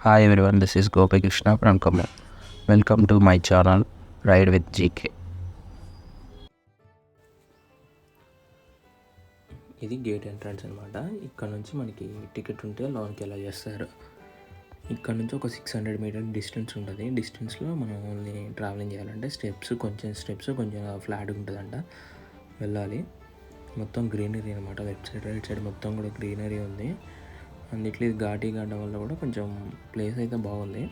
Hi everyone, one this is Gopikrishna from welcome to my my ride with GK ఇది gate entrance అనమాట ఇక్కడ నుంచి మనకి ticket ఉంటే లోన్కి ఎలా చేస్తారు. ఇక్కడ నుంచి ఒక సిక్స్ హండ్రెడ్ మీటర్ డిస్టెన్స్ ఉంటుంది. డిస్టెన్స్లో మనం ఓన్లీ ట్రావెలింగ్ చేయాలంటే స్టెప్స్ కొంచెం స్టెప్స్ కొంచెం ఫ్లాట్ ఉంటుందంట. వెళ్ళాలి. మొత్తం గ్రీనరీ అనమాట లెఫ్ట్ సైడ్ రైట్ సైడ్ మొత్తం కూడా గ్రీనరీ ఉంది. అందుకే ఇది ఘాటీ గడ్డ వల్ల కూడా కొంచెం ప్లేస్ అయితే బాగుంది.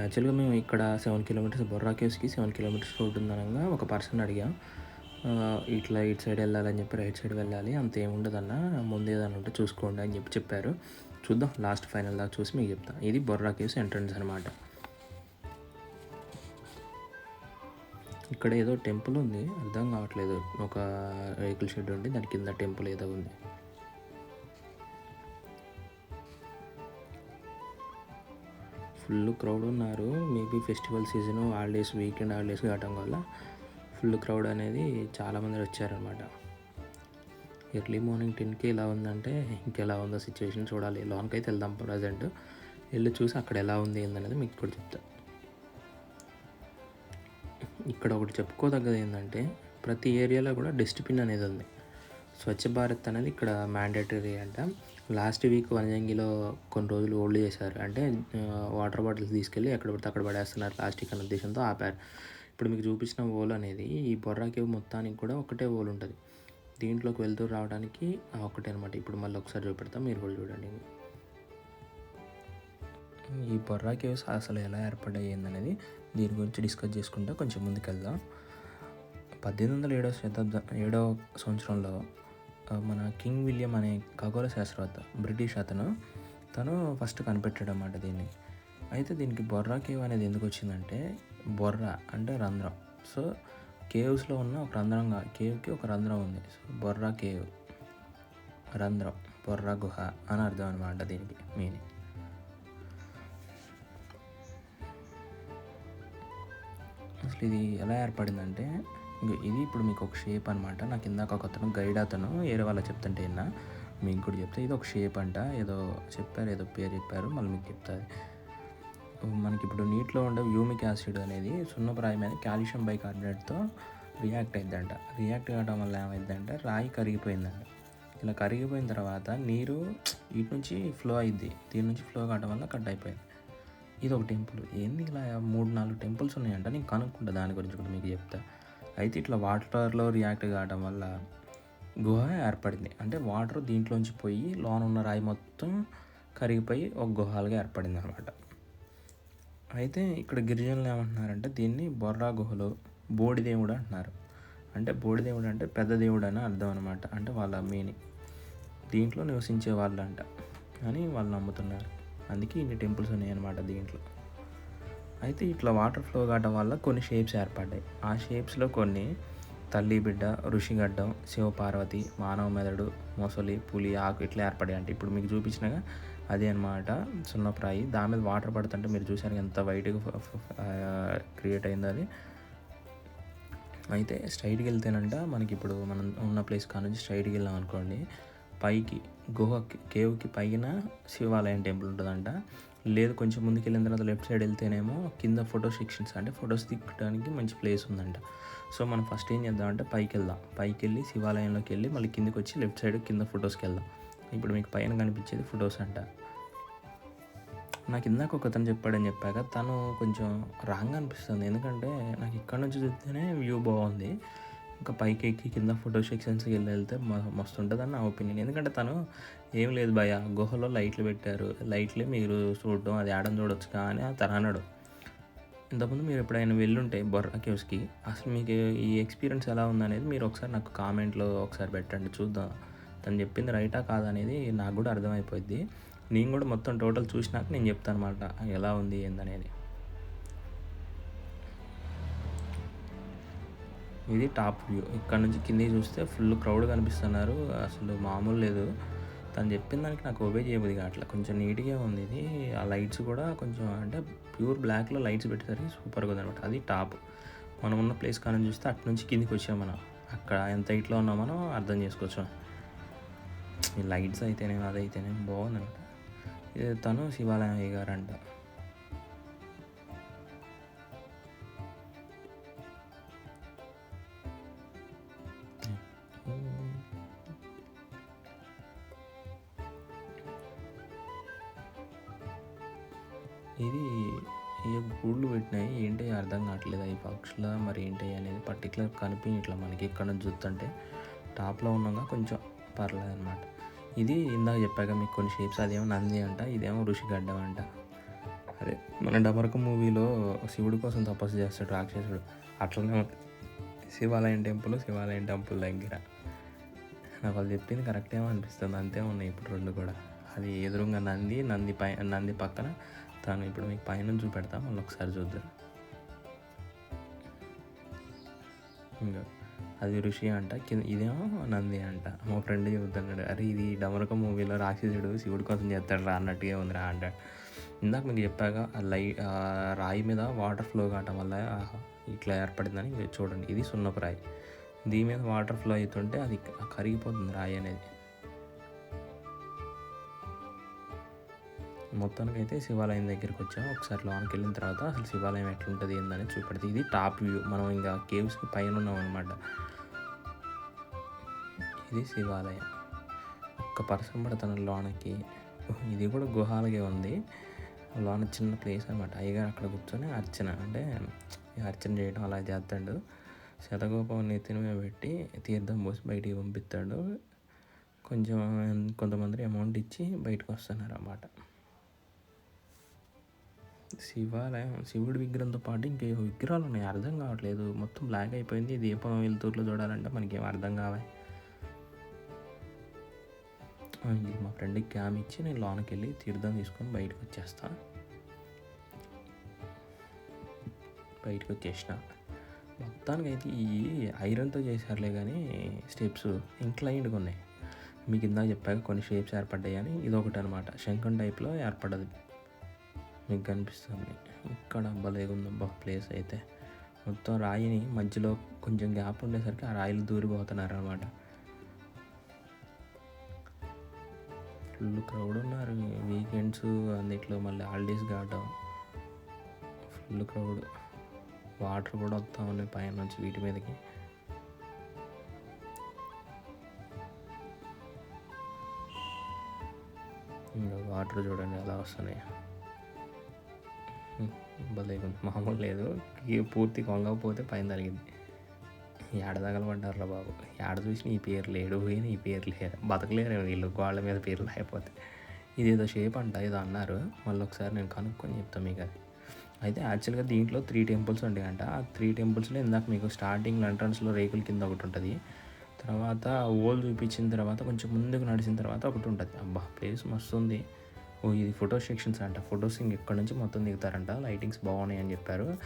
యాక్చువల్గా మేము ఇక్కడ సెవెన్ కిలోమీటర్స్ బొర్రా కేవ్స్కి సెవెన్ కిలోమీటర్స్ రోడ్ ఉందనగా ఒక పర్సన్ అడిగాం. ఇట్లా ఇటు సైడ్ వెళ్ళాలని చెప్పి రైట్ సైడ్ వెళ్ళాలి అంత ఏముండదన్న ముందు ఏదైనా ఉంటే చూసుకోండి అని చెప్పి చెప్పారు. చూద్దాం లాస్ట్ ఫైనల్ దాకా చూసి మీకు చెప్తాను ఇది బొర్రా కేవ్స్ ఎంట్రన్స్ అనమాట ఇక్కడ ఏదో టెంపుల్ ఉంది అర్థం కావట్లేదు. ఒక వెహికల్ షెడ్ ఉంది దాని కింద టెంపుల్ ఏదో ఉంది. ఫుల్ క్రౌడ్ ఉన్నారు. Maybe festival season holidays weekend holidays కావటం వల్ల ఫుల్ క్రౌడ్ అనేది చాలామంది వచ్చారనమాట ఎర్లీ మార్నింగ్ టెన్కి ఎలా ఉందంటే ఇంకెలా ఉందో సిచ్యువేషన్ చూడాలి. లోన్కి అయితే వెళ్దాం ప్రజెంట్. వెళ్ళి చూసి అక్కడ ఎలా ఉంది ఏందనేది మీకు కూడా చెప్తా. ఇక్కడ ఒకటి చెప్పుకోదగ్గది ఏంటంటే ప్రతి ఏరియాలో కూడా డస్ట్బిన్ అనేది ఉంది. స్వచ్ఛ భారత్ అనేది ఇక్కడ మ్యాండేటరీ అంట. లాస్ట్ వీక్ వనజంగిలో కొన్ని రోజులు ఓల్డ్ చేశారు. అంటే వాటర్ బాటిల్స్ తీసుకెళ్ళి ఎక్కడ పడితే అక్కడ పడేస్తున్నారు ప్లాస్టిక్ అనే ఉద్దేశంతో ఆపారు. ఇప్పుడు మీకు చూపించిన ఓల్ అనేది ఈ బొర్రా కేవ్ మొత్తానికి కూడా ఒకటే ఓల్ ఉంటుంది. దీంట్లోకి వెళ్తూ రావడానికి ఒకటే అనమాట ఇప్పుడు మళ్ళీ ఒకసారి చూపెడతాం. మీరు కూడా చూడండి. ఈ బొర్రా కేవ్స్ అసలు ఎలా ఏర్పడ్డాయి ఏందనేది దీని గురించి డిస్కస్ చేసుకుంటా కొంచెం ముందుకెళ్దాం. పద్దెనిమిది వందల ఏడవ శతాబ్దం ఏడవ సంవత్సరంలో మన కింగ్ విలియం అనే ఖగోళ శాస్త్రవేత్త బ్రిటిష్ అతను తను ఫస్ట్ కనిపెట్టాడు అన్నమాట దీన్ని. అయితే దీనికి బొర్రా కేవ్ అనేది ఎందుకు వచ్చిందంటే బొర్రా అంటే రంధ్రం. సో కేవ్స్లో ఉన్న ఒక రంధ్రంగా కేవ్కి ఒక రంధ్రం ఉంది. సో బొర్రా కేవ్ రంధ్రం బొర్రా గుహ అని అర్థం అనమాట దీనికి మీనింగ్ అసలు ఇది ఎలా ఏర్పడిందంటే ఇంకా ఇది ఇప్పుడు మీకు ఒక షేప్ అనమాట నాకు ఇందాక ఒక అతను గైడ్ అతను వేరే వాళ్ళ చెప్తుంటే విన్నా. మీకు కూడా చెప్తే ఇది ఒక షేప్ అంట. ఏదో చెప్పారు ఏదో పేరు చెప్పారు మళ్ళీ మీకు చెప్తుంది. మనకి ఇప్పుడు నీటిలో ఉండే యూమిక్ యాసిడ్ అనేది సున్నప్రాయం కాల్షియం కాల్షియం బైకార్బోనేట్తో రియాక్ట్ అయిందంట రియాక్ట్ కావడం వల్ల ఏమైందంటే రాయి కరిగిపోయిందంట. ఇలా కరిగిపోయిన తర్వాత నీరు ఇటు నుంచి ఫ్లో అయింది దీని నుంచి ఫ్లో కావడం వల్ల కట్ అయిపోయింది. ఇది ఒక టెంపుల్. ఏంది ఇలా మూడు నాలుగు టెంపుల్స్ ఉన్నాయంట. నేను కనుక్కుంటా. దాని గురించి కూడా మీకు చెప్తా. అయితే ఇట్లా వాటర్లో రియాక్ట్ కావడం వల్ల గుహ ఏర్పడింది. అంటే వాటర్ దీంట్లోంచి పోయి లోన ఉన్న రాయి మొత్తం కరిగిపోయి ఒక గుహాలుగా ఏర్పడింది అనమాట అయితే ఇక్కడ గిరిజనులు ఏమంటున్నారంటే దీన్ని బొర్రా గుహలో బోడిదేవుడు అంటున్నారు. అంటే బోడిదేవుడు అంటే పెద్ద దేవుడు అని అర్థం అనమాట అంటే వాళ్ళ మీనింగ్ దీంట్లో నివసించే వాళ్ళు అంట అని వాళ్ళు నమ్ముతున్నారు. అందుకే ఇన్ని టెంపుల్స్ ఉన్నాయన్నమాట దీంట్లో. అయితే ఇట్లా వాటర్ ఫ్లో కావడం వల్ల కొన్ని షేప్స్ ఏర్పడ్డాయి. ఆ షేప్స్లో కొన్ని తల్లి బిడ్డ ఋషిగడ్డం శివపార్వతి మానవ మెదడు మొసలి పులి ఆకు ఇట్లా ఏర్పడాయి అంటే. ఇప్పుడు మీకు చూపించినగా అదే అనమాట సున్నప్రాయి దాని మీద వాటర్ పడుతుంటే మీరు చూసారు ఎంత వైట్గా క్రియేట్ అయిందో అది. అయితే స్ట్రైట్కి వెళ్తేనంట మనకి ఇప్పుడు మనం ఉన్న ప్లేస్ కానుంచి స్ట్రైట్కి వెళ్ళాం అనుకోండి పైకి గుహ కేవ్కి పైన శివాలయం టెంపుల్ ఉంటుందంట. లేదు కొంచెం ముందుకు వెళ్ళిన తర్వాత లెఫ్ట్ సైడ్ వెళ్తేనేమో కింద ఫోటో సెక్షన్స్ అంటే ఫొటోస్ దిక్కడానికి మంచి ప్లేస్ ఉందంట. సో మనం ఫస్ట్ ఏం చేద్దామంటే పైకి వెళ్దాం పైకి వెళ్ళి శివాలయంలోకి వెళ్ళి మళ్ళీ కిందకి వచ్చి లెఫ్ట్ సైడ్ కింద ఫొటోస్కి వెళ్దాం ఇప్పుడు మీకు పైన కనిపించేది ఫొటోస్ అంట. నాకు ఇందాక ఒక అతను చెప్పాడని చెప్పాక తను కొంచెం రాంగ్ అనిపిస్తుంది. ఎందుకంటే నాకు ఇక్కడ నుంచి చూస్తేనే వ్యూ బాగుంది. ఇంకా పైకి ఎక్కి కింద ఫోటో సెక్షన్స్కి వెళ్ళి వెళ్తే మ- మస్తు ఉంటుందని నా ఒపీనియన్. ఎందుకంటే తను ఏం లేదు భయ గుహలో లైట్లు పెట్టారు. లైట్లే మీరు చూడడం అది ఆడని చూడొచ్చు కానీ తను అన్నాడు ఇంతకుముందు మీరు ఎప్పుడైనా వెళ్ళుంటే బొర్రా కేవ్స్కి అసలు మీకు ఈ ఎక్స్పీరియన్స్ ఎలా ఉందనేది మీరు ఒకసారి నాకు కామెంట్లో ఒకసారి పెట్టండి చూద్దాం. తను చెప్పింది రైటా కాదనేది నాకు కూడా అర్థమైపోద్ది నేను కూడా మొత్తం టోటల్ చూసినాక నేను చెప్తాను అనమాట ఎలా ఉంది ఏందనేది. ఇది టాప్ వ్యూ. ఇక్కడ నుంచి కిందికి చూస్తే ఫుల్ క్రౌడ్ కనిపిస్తున్నారు. అసలు మామూలు లేదు. తను చెప్పిన దానికి నాకు ఒబే చేయబోదు అట్లా కొంచెం నీట్గా ఉంది ఇది. ఆ లైట్స్ కూడా కొంచెం అంటే ప్యూర్ బ్లాక్లో లైట్స్ పెట్టేసరికి సూపర్గా ఉంది అనమాట అది టాప్. మనం ఉన్న ప్లేస్ కానీ చూస్తే అటు నుంచి కిందికి వచ్చాం మనం. అక్కడ ఎంత హైట్లో ఉన్నా మనం అర్థం చేసుకోవచ్చు. ఈ లైట్స్ అయితేనే అదైతేనే బాగుందన్నమాట ఇది తను శివాలయం అయ్యగారు అంట పక్షుల మరి ఏంటి అనేది పర్టికులర్ కనిపి ఇట్లా మనకి ఇక్కడ నుంచి చూస్తుంటే. టాప్లో ఉన్నాక కొంచెం పర్లేదు అనమాట ఇది ఇందాక చెప్పాక మీకు కొన్ని షేప్స్ అదేమో నంది అంట ఇదేమో ఋషిగడ్డం అంట. అదే మన డమరక మూవీలో శివుడి కోసం తపస్సు చేస్తాడు రాక్షసుడు. అట్లనే శివాలయం టెంపుల్ శివాలయం టెంపుల్ దగ్గర. నాకు వాళ్ళు చెప్పింది కరెక్ట్ ఏమో అనిపిస్తుంది. అంతే ఉన్నాయి ఇప్పుడు రెండు కూడా. అది ఎదురుగా నంది నంది పై నంది పక్కన. తను ఇప్పుడు మీకు పైన చూపెడతా మళ్ళీ ఒకసారి చూద్దాం ఇంకా అది ఋషి అంట కింద ఇదేమో నంది అంట. మా ఫ్రెండ్ చెబుతున్నాడు అరే ఇది డమరక మూవీలో రాక్షసుడు శివుడి కోసం చేస్తాడు రా అన్నట్టుగా ఉంది రా అంటాడు ఇందాక మీకు చెప్పాక ఆ లై రాయి మీద వాటర్ ఫ్లో కావటం వల్ల ఇట్లా ఏర్పడిందని చూడండి. ఇది సున్నపు రాయి. దీని మీద వాటర్ ఫ్లో అవుతుంటే అది కరిగిపోతుంది రాయి అనేది. మొత్తానికి అయితే శివాలయం దగ్గరికి వచ్చాము. ఒకసారి లోనికి వెళ్ళిన తర్వాత అసలు శివాలయం ఎట్లుంటుంది ఏందని చూపెడుతుంది ఇది టాప్ వ్యూ. మనం ఇంకా కేవ్స్కి పైన ఉన్నాం అనమాట ఇది శివాలయం. ఒక్క పర్సన్ పడతాను లోనకి. ఇది కూడా గుహాలగే ఉంది. లోన చిన్న ప్లేస్ అనమాట అయ్యగారు అక్కడ కూర్చొని అర్చన అంటే ఈ అర్చన చేయడం అలా చేస్తాడు శతగోపం నెత్తిన మీద పెట్టి తీర్థం పోసి బయటికి పంపిస్తాడు కొంచెం కొంతమంది అమౌంట్ ఇచ్చి బయటకు వస్తున్నారు అన్నమాట శివాలయం శివుడి విగ్రహంతో పాటు ఇంకే విగ్రహాలు ఉన్నాయి అర్థం కావట్లేదు. మొత్తం బ్లాక్ అయిపోయింది. దీపం వెలుతురులో చూడాలంటే మనకేం అర్థం కావాలి ఇది మా ఫ్రెండ్కి క్యామ్ ఇచ్చి నేను లోనకి వెళ్ళి తీర్థం తీసుకొని బయటకు వచ్చేస్తా బయటకు వచ్చేసిన మొత్తానికి అయితే ఈ ఐరన్తో చేశారులే కానీ స్టెప్స్ ఇంక్లైన్డ్గా ఉన్నాయి. మీకు ఇందాక చెప్పాక కొన్ని షేప్స్ ఏర్పడ్డాయి అని ఇది ఒకటి అనమాట శంఖం టైప్లో ఏర్పడదు మీకు కనిపిస్తుంది. ఇక్కడ భలేగా ఉందబ్బా ప్లేస్ అయితే. మొత్తం రాయిని మధ్యలో కొంచెం గ్యాప్ ఉండేసరికి ఆ రాయిలు దూరిపోతున్నారు అనమాట ఫుల్ క్రౌడ్ ఉన్నారు. వీకెండ్స్ అన్నిట్లో మళ్ళీ హాలిడేస్ కావటం. ఫుల్ క్రౌడ్ వాటర్ కూడా వస్తూ ఉన్నాయి పైన నుంచి వీటి మీదకి. వాటర్ చూడండి ఎలా వస్తున్నాయి. భలే మామూలు లేదు. పూర్తి కొంగకపోతే పైన తగిలింది. ఏడ తగలబడ్డారురా బాబు. ఏడ చూసిన ఈ పేరు లేడు పోయిన ఈ పేరు లేరు. బతకలేరు వీళ్ళు. వాళ్ళ మీద పేర్లు లేకపోతే. ఇది ఏదో షేప్ అంట ఏదో అన్నారు. మళ్ళీ ఒకసారి నేను కనుక్కొని చెప్తాను మీకు అది. అయితే యాక్చువల్గా దీంట్లో త్రీ టెంపుల్స్ ఉంటాయి ఆ త్రీ టెంపుల్స్లో ఇందాక మీకు స్టార్టింగ్ ఎంట్రన్స్లో రేకుల కింద ఒకటి ఉంటుంది. తర్వాత ఓల్ చూపించిన తర్వాత కొంచెం ముందుకు నడిచిన తర్వాత ఒకటి ఉంటుంది. అబ్బా ప్లేస్ మస్తు ఉంది. ఇది ఫోటో సెక్షన్స్ అంట. ఫొటోస్ ఇంక ఇక్కడ నుంచి మొత్తం దిగుతారంట? లైటింగ్స్ బాగున్నాయి అని చెప్పారు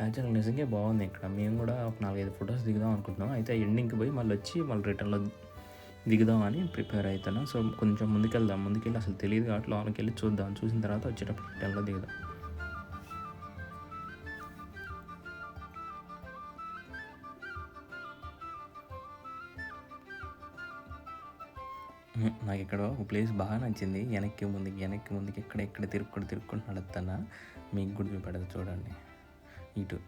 యాక్చువల్గా నిజంగా బాగుంది ఇక్కడ. మేము కూడా ఒక నాలుగైదు ఫొటోస్ దిగుదాం అనుకుంటున్నాం. అయితే ఎండింగ్కి పోయి మళ్ళీ వచ్చి మళ్ళీ రిటర్న్లో దిగుదామని ప్రిపేర్ అవుతాను సో కొంచెం ముందుకెళ్దాం. ముందుకెళ్ళి అసలు తెలియదు కాబట్టి లోపలికి వెళ్ళి చూద్దాం. చూసిన తర్వాత వచ్చేటప్పుడు రిటర్న్లో దిగుదాం. నాకు ఇక్కడ ఒక ప్లేస్ బాగా నచ్చింది. వెనక్కి ముందుకి వెనక్కి ముందుకి ఎక్కడ ఎక్కడ తిరుక్కుంటూ తిరుక్కుంటూ నడుస్తానా మీకు గుడి చూపెడదు చూడండి. ఇటు.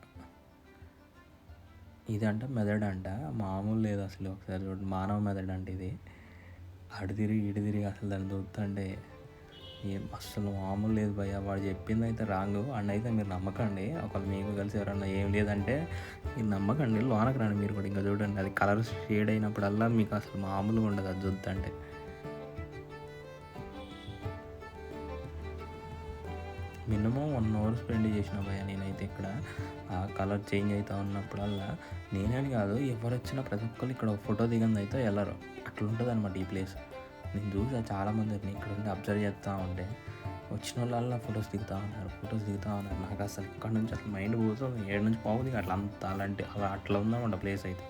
ఇది మెదడు అంట. మామూలు లేదు అసలు ఒకసారి చూడండి. మానవ మెదడు అంటే ఇది. అటు తిరిగి ఇటు తిరిగి అసలు దాన్ని చూస్తుంటే ఏం అసలు మామూలు లేదు భయ్య. వాడు చెప్పింది అయితే రాంగ్. అండ్ అయితే మీరు నమ్మకండి. ఒకవేళ మీకు కలిసి ఎవరన్నా ఏం లేదంటే మీరు నమ్మకండి. లోనకి రండి మీరు కూడా. ఇంకా చూడండి. అది కలర్ షేడ్ అయినప్పుడల్లా మీకు అసలు మామూలుగా ఉండదు అది చూద్దంటే మినిమం వన్ అవర్ స్పెండ్ చేసిన భయ నేనైతే ఇక్కడ. ఆ కలర్ చేంజ్ అవుతా ఉన్నప్పుడల్లా నేనని కాదు ఎవరు వచ్చినా ప్రతి ఒక్కరు ఇక్కడ ఫోటో దిగంది అయితే వెళ్ళరు అట్లా ఉంటుంది అనమాట ఈ ప్లేస్. నేను చూసా చాలామంది ఇక్కడ ఉండి అబ్జర్వ్ చేస్తూ ఉంటే. వచ్చిన వాళ్ళ ఫొటోస్ దిగుతూ ఉన్నారు ఫొటోస్ దిగుతూ ఉన్నారు. నాకు అసలు ఇక్కడ నుంచి అసలు మైండ్ పోతుంది ఏడు నుంచి పోతుంది అట్లా అంత అలాంటి అలా అట్లా ఉందన్నమాట ప్లేస్ అయితే.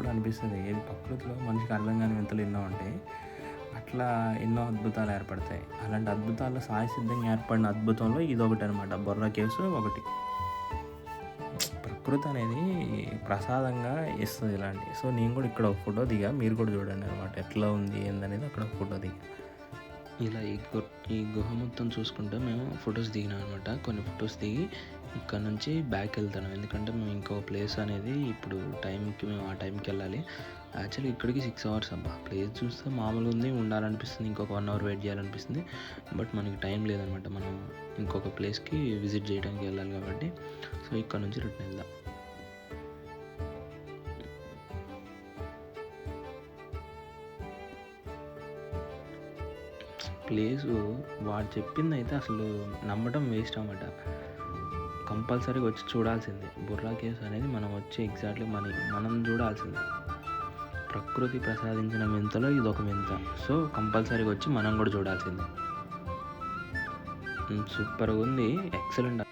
అప్పుడు అనిపిస్తుంది. ఏది ప్రకృతిలో మనిషికి అర్థం కాని వింతలు ఎన్నో ఉంటాయి అట్లా ఎన్నో అద్భుతాలు ఏర్పడతాయి. అలాంటి అద్భుతాలు సాయసిద్ధంగా ఏర్పడిన అద్భుతంలో ఇది ఒకటి అనమాట బొర్రా కేవ్స్ ఒకటి. ప్రకృతి అనేది ప్రసాదంగా ఇస్తుంది ఇలాంటి. సో నేను కూడా ఇక్కడ ఒక ఫోటో దిగా. మీరు కూడా చూడండి అనమాట ఎట్లా ఉంది ఏందనేది అక్కడ ఒక ఫోటో దిగా. ఇలా ఈ ఈ గుహ మొత్తం చూసుకుంటే మేము ఫొటోస్ దిగినాం అనమాట కొన్ని ఫొటోస్ దిగి ఇక్కడ నుంచి బ్యాక్ వెళ్తాను ఎందుకంటే మేము ఇంకో ప్లేస్ అనేది ఇప్పుడు టైంకి మేము ఆ టైంకి వెళ్ళాలి. యాక్చువల్లీ ఇక్కడికి సిక్స్ అవర్స్ అబ్బా. ప్లేస్ చూస్తే మామూలుగా ఉంది ఉండాలనిపిస్తుంది. ఇంకొక వన్ అవర్ వెయిట్ చేయాలనిపిస్తుంది. బట్ మనకి టైం లేదనమాట మనం ఇంకొక ప్లేస్కి విజిట్ చేయడానికి వెళ్ళాలి కాబట్టి. సో ఇక్కడ నుంచి రిటర్న్ వెళ్దాం. ప్లేసు వాడు చెప్పింది అయితే అసలు నమ్మటం వేస్ట్ అన్నమాట. కంపల్సరీగా వచ్చి చూడాల్సిందే. బుర్రా కేవ్స్ అనేది మనం వచ్చి ఎగ్జాక్ట్లీ మన మనం చూడాల్సిందే. ప్రకృతి ప్రసాదించిన వింతలో ఇది ఒక వింత సో కంపల్సరీగా వచ్చి మనం కూడా చూడాల్సిందే. సూపర్గా ఉంది. ఎక్సలెంట్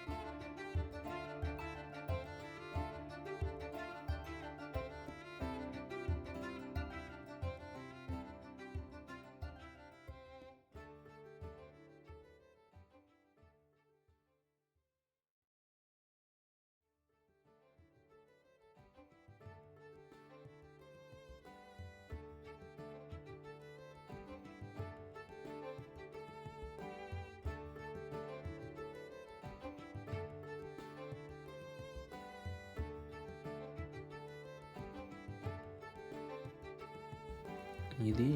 ఇది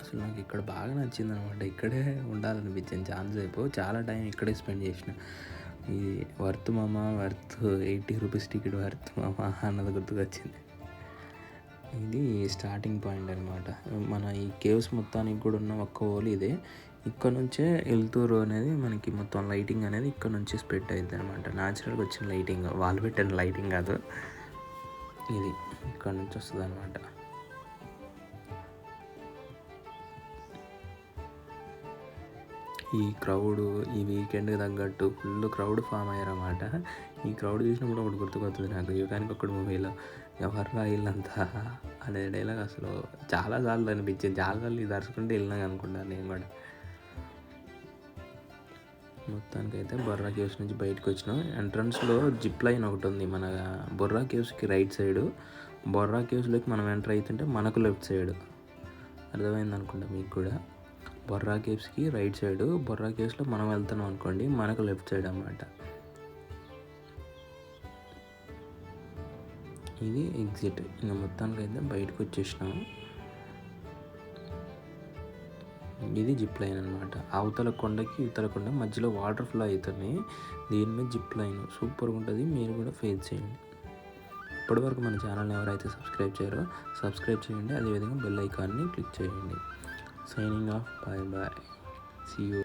అసలు నాకు ఇక్కడ బాగా నచ్చింది అనమాట ఇక్కడే ఉండాలనిపించింది చాలాసేపు. చాలా టైం ఇక్కడే స్పెండ్ చేసిన. ఇది వర్త్ మామ worth eighty rupees ticket worth మామ అన్నది గుర్తుకొచ్చింది. ఇది స్టార్టింగ్ పాయింట్ అనమాట. మన ఈ కేవ్స్ మొత్తానికి కూడా ఉన్న ఒక్క ఓలి ఇదే. ఇక్కడ నుంచే ఎల్తూరు అనేది మనకి మొత్తం లైటింగ్ అనేది ఇక్కడ నుంచి స్ప్రెడ్ అవుతుంది అనమాట న్యాచురల్గా వచ్చిన లైటింగ్. వాళ్ళు పెట్టిన లైటింగ్ కాదు. ఇది ఇక్కడ నుంచి వస్తుంది అనమాట ఈ క్రౌడ్ ఈ వీకెండ్కి తగ్గట్టు ఫుల్ క్రౌడ్ ఫామ్ అయ్యారన్నమాట. ఈ క్రౌడ్ చూసినప్పుడు ఒకటి గుర్తుకొస్తుంది నాకు. యుగానికి ఒకటి మూవీలో ఎవర్రా వీళ్ళంతా అనే డైలాగ్ అసలు చాలాసార్లు అనిపించింది. చాలాసార్లు ఈ దర్శకుంటే వెళ్ళినా అనుకుంటాను నేను కూడా. మొత్తానికి అయితే బొర్రా కేవ్స్ నుంచి బయటకు వచ్చినాం. ఎంట్రన్స్లో జిప్ లైన్ ఒకటి ఉంది మన బొర్రా కేవ్స్కి రైట్ సైడ్ బొర్రా కేవ్స్లోకి మనం ఎంటర్ అవుతుంటే మనకు లెఫ్ట్ సైడ్ అర్థమైంది అనుకుంటా మీకు కూడా? బొర్రా కేవ్స్కి రైట్ సైడ్. బొర్రా కేవ్స్లో మనం వెళ్తున్నాం అనుకోండి మనకు లెఫ్ట్ సైడ్ అన్నమాట. ఇది ఎగ్జిట్. ఇంకా మొత్తానికి అయితే బయటకు వచ్చేసినాము ఇది జిప్ లైన్ అనమాట అవతల కొండకి ఇవతల కొండ మధ్యలో వాటర్ ఫ్లో అవుతుంది. దీని మీద జిప్ లైన్. సూపర్గా ఉంటుంది మీరు కూడా ఫేస్ చేయండి. ఇప్పటివరకు మన ఛానల్ని ఎవరైతే సబ్స్క్రైబ్ చేయరో సబ్స్క్రైబ్ చేయండి. అదేవిధంగా బెల్ ఐకాన్ని క్లిక్ చేయండి. Signing off. Bye bye. See you.